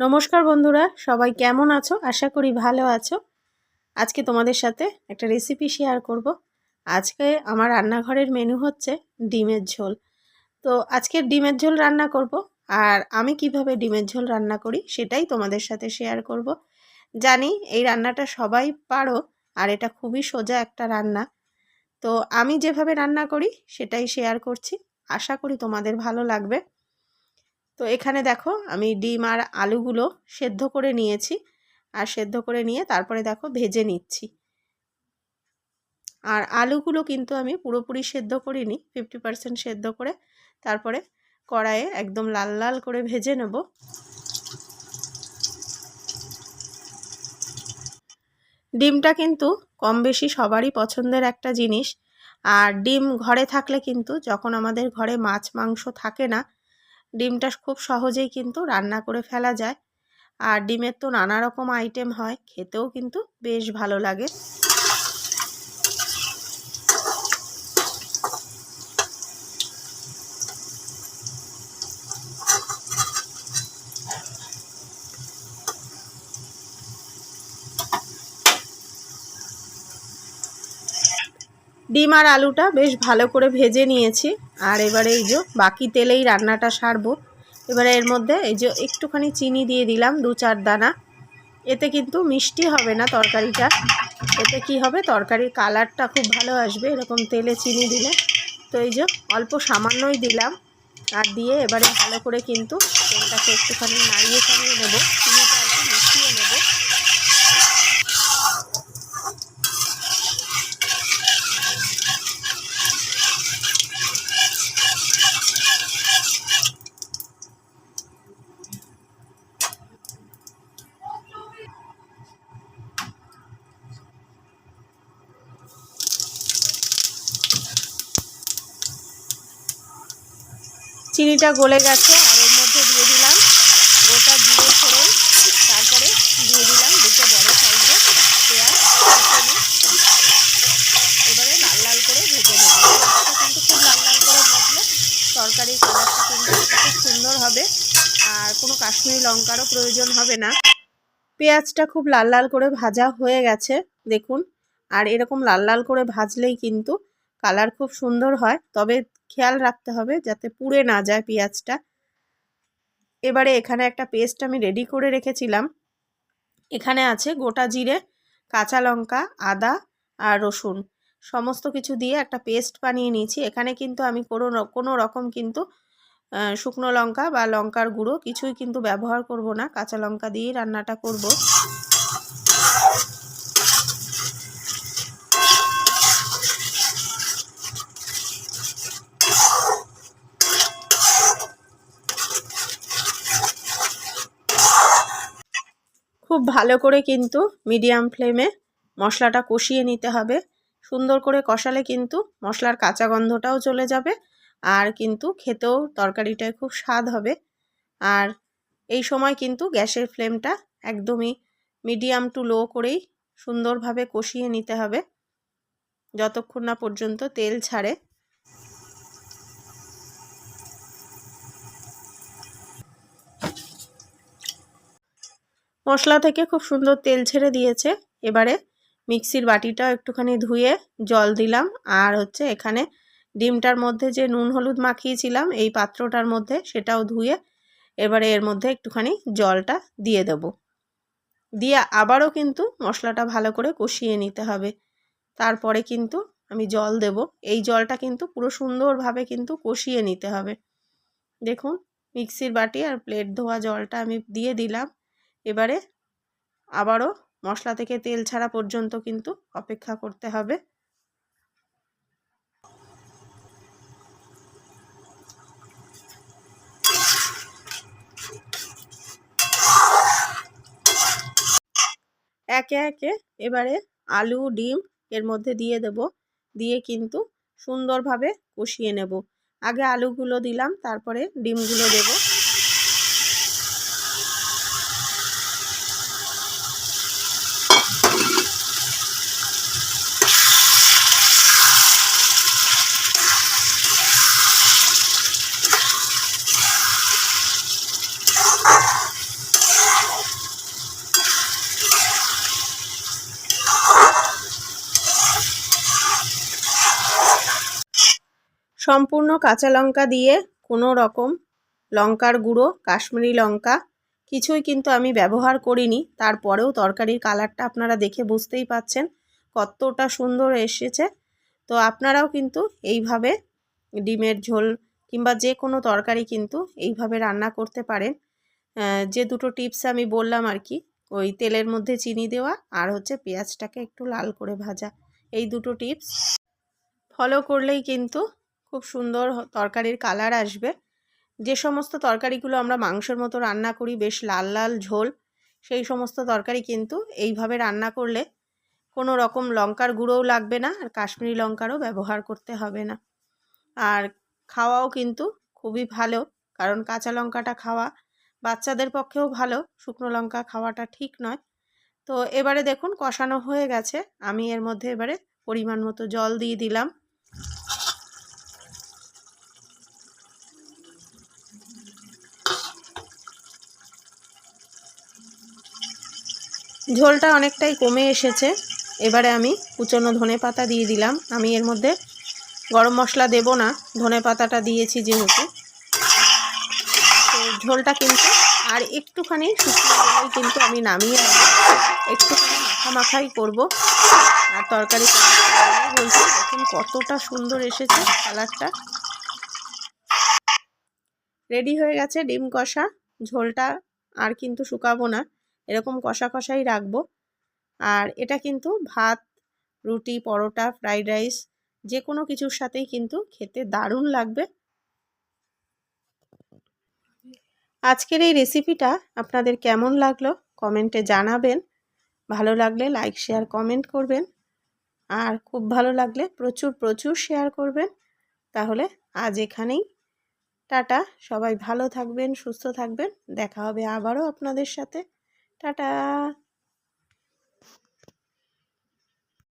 নমস্কার বন্ধুরা, সবাই কেমন আছো? আশা করি ভালো আছো। আজকে তোমাদের সাথে একটা রেসিপি শেয়ার করব। আজকে আমার রান্নাঘরের মেনু হচ্ছে ডিমের ঝোল। তো আজকে ডিমের ঝোল রান্না করব আর আমি কীভাবে ডিমের ঝোল রান্না করি সেটাই তোমাদের সাথে শেয়ার করব। জানি এই রান্নাটা সবাই পারো আর এটা খুবই সোজা একটা রান্না। তো আমি যেভাবে রান্না করি সেটাই শেয়ার করছি। আশা করি তোমাদের ভালো লাগবে। তো এখানে দেখো আমি ডিম আর আলুগুলো সেদ্ধ করে নিয়েছি। আর সেদ্ধ করে নিয়ে তারপরে দেখো ভেজে নিচ্ছি। আর আলুগুলো কিন্তু আমি পুরোপুরি সেদ্ধ করিনি ফিফটি পারসেন্ট সেদ্ধ করে তারপরে কড়াইয়ে একদম লাল লাল করে ভেজে নেব। ডিমটা কিন্তু কম বেশি সবারই পছন্দের একটা জিনিস। আর ডিম ঘরে থাকলে কিন্তু যখন আমাদের ঘরে মাছ, মাংস থাকে না ডিমটা খুব সহজেই কিন্তু রান্না করে ফেলা যায়। আর ডিমের তো নানা রকম আইটেম হয়, খেতেও কিন্তু বেশ ভালো লাগে। ডিম আর আলুটা বেশ ভালো করে ভেজে নিয়েছি। আর এবারে এই যে বাকি তেলেই রান্নাটা সারবো। এবারে এর মধ্যে এই যে একটুখানি চিনি দিয়ে দিলাম, দু চার দানা। এতে কিন্তু মিষ্টি হবে না তরকারিটা। এতে কি হবে? তরকারির কালারটা খুব ভালো আসবে, এরকম তেলে চিনি দিলে। তো এই যে অল্প সামান্যই দিলাম। আর দিয়ে এবারে ভালো করে কিন্তু তেলটাকে একটুখানি নাড়িয়ে চাড়িয়ে নেব। চিনিটা আর কি মিশিয়ে নেব চিনিটা গলে গেছে, আর এর মধ্যে দিয়ে দিলাম গোটা জিরে ফোড়ন, তারপরে দিয়ে দিলাম দুটো বড় সাইজের পেঁয়াজ এবারে লাল লাল করে ভেজে নেব। কিন্তু খুব লাল লাল করে ভাজলে তরকারির কালারটা কিন্তু খুব সুন্দর হবে, আর কোনো কাশ্মীরি লঙ্কারও প্রয়োজন হবে না। পেঁয়াজটা খুব লাল লাল করে ভাজা হয়ে গেছে, দেখুন। আর এরকম লাল লাল করে ভাজলেই কিন্তু কালার খুব সুন্দর হয়, তবে খেয়াল রাখতে হবে যাতে পুড়ে না যায় পেঁয়াজটা। এবারে এখানে একটা পেস্ট আমি রেডি করে রেখেছিলাম। এখানে আছে গোটা জিরে, কাঁচা লঙ্কা, আদা আর রসুন। সমস্ত কিছু দিয়ে একটা পেস্ট বানিয়ে নিয়েছি। এখানে কিন্তু আমি কোনো কোনো রকম কিন্তু শুকনো লঙ্কা বা লঙ্কার গুঁড়ো কিছুই কিন্তু ব্যবহার করব না। কাঁচা লঙ্কা দিয়েই রান্নাটা করব। খুব ভালো করে কিন্তু মিডিয়াম ফ্লেমে মশলাটা কষিয়ে নিতে হবে। সুন্দর করে কষালে কিন্তু মশলার কাঁচা গন্ধটাও চলে যাবে আর কিন্তু খেতেও তরকারিটায় খুব স্বাদ হবে। আর এই সময় কিন্তু গ্যাসের ফ্লেমটা একদমই মিডিয়াম টু লো করেই সুন্দরভাবে কষিয়ে নিতে হবে। যতক্ষণ না পর্যন্ত তেল ছাড়ে মশলা থেকে খুব সুন্দর তেল ছেড়ে দিয়েছে। এবারে মিক্সির বাটিটা একটুখানি ধুয়ে জল দিলাম। আর হচ্ছে এখানে ডিমটার মধ্যে যে নুন হলুদ মাখিয়েছিলাম, এই পাত্রটার মধ্যে সেটাও ধুয়ে এবারে এর মধ্যে একটুখানি জলটা দিয়ে দেব। দিয়ে আবারও কিন্তু মশলাটা ভালো করে কষিয়ে নিতে হবে। তারপরে কিন্তু আমি জল দেব। এই জলটা কিন্তু পুরো সুন্দরভাবে কিন্তু কষিয়ে নিতে হবে। দেখুন, মিক্সির বাটি আর প্লেট ধোয়া জলটা আমি দিয়ে দিলাম। এবারে আবারও মশলা থেকে তেল ছাড়া পর্যন্ত কিন্তু অপেক্ষা করতে হবে। একে একে এবারে আলু, ডিম এর মধ্যে দিয়ে দেব। দিয়ে কিন্তু সুন্দরভাবে কষিয়ে নেব। আগে আলুগুলো দিলাম, তারপরে ডিমগুলো দেবো। সম্পূর্ণ কাঁচা লঙ্কা দিয়ে কোনো রকম লঙ্কার গুঁড়ো, কাশ্মীরি লঙ্কা কিছুই কিন্তু আমি ব্যবহার করিনি। তারপরেও তরকারির কালারটা আপনারা দেখে বুঝতেই পাচ্ছেন কতটা সুন্দর এসেছে। তো আপনারাও কিন্তু এইভাবে ডিমের ঝোল কিংবা যে কোনো তরকারি কিন্তু এইভাবে রান্না করতে পারেন। যে দুটো টিপস আমি বললাম আর কি, ওই তেলের মধ্যে চিনি দেওয়া আর হচ্ছে পেঁয়াজটাকে একটু লাল করে ভাজা, এই দুটো টিপস। ফলো করলেই কিন্তু খুব সুন্দর তরকারির কালার আসবে। যে সমস্ত তরকারিগুলো আমরা মাংসের মতো রান্না করি, বেশ লাল লাল ঝোল, সেই সমস্ত তরকারি কিন্তু এইভাবে রান্না করলে কোনো রকম লঙ্কার গুঁড়োও লাগবে না, আর কাশ্মীরি লঙ্কারও ব্যবহার করতে হবে না। আর খাওয়াও কিন্তু খুবই ভালো, কারণ কাঁচা লঙ্কাটা খাওয়া বাচ্চাদের পক্ষেও ভালো, শুকনো লঙ্কা খাওয়াটা ঠিক নয়। তো এবারে দেখুন কষানো হয়ে গেছে, আমি এর মধ্যে এবারে পরিমাণ মতো জল দিয়ে দিলাম। ঝোলটা অনেকটাই কমে এসেছে। এবারে আমি কুচনো ধনে পাতা দিয়ে দিলাম। আমি এর মধ্যে গরম মশলা দেব না, ধনে পাতাটা দিয়েছি যেহেতু। তো ঝোলটা কিন্তু আর একটুখানি শুকনো গেলেই কিন্তু আমি নামিয়ে নেব। একটুখানি মাখা মাখাই করব। আর তরকারি বলছি দেখুন কতটা সুন্দর এসেছে কালারটা। রেডি হয়ে গেছে ডিম কষা। ঝোলটা আর কিন্তু শুকাবো না। এরকম কষা কষাই রাখব। আর এটা কিন্তু ভাত, রুটি, পরোটা, ফ্রাইড রাইস যে কোনো কিছুর সাথেই কিন্তু খেতে দারুণ লাগবে। আজকের এই রেসিপিটা আপনাদের কেমন লাগল কমেন্টে জানাবেন। ভালো লাগলে লাইক, শেয়ার, কমেন্ট করবেন। আর খুব ভালো লাগলে প্রচুর প্রচুর শেয়ার করবেন। তাহলে আজ এখানেই। টাটা, সবাই ভালো থাকবেন, সুস্থ থাকবেন। দেখা হবে আবারও আপনাদের সাথে। টাটা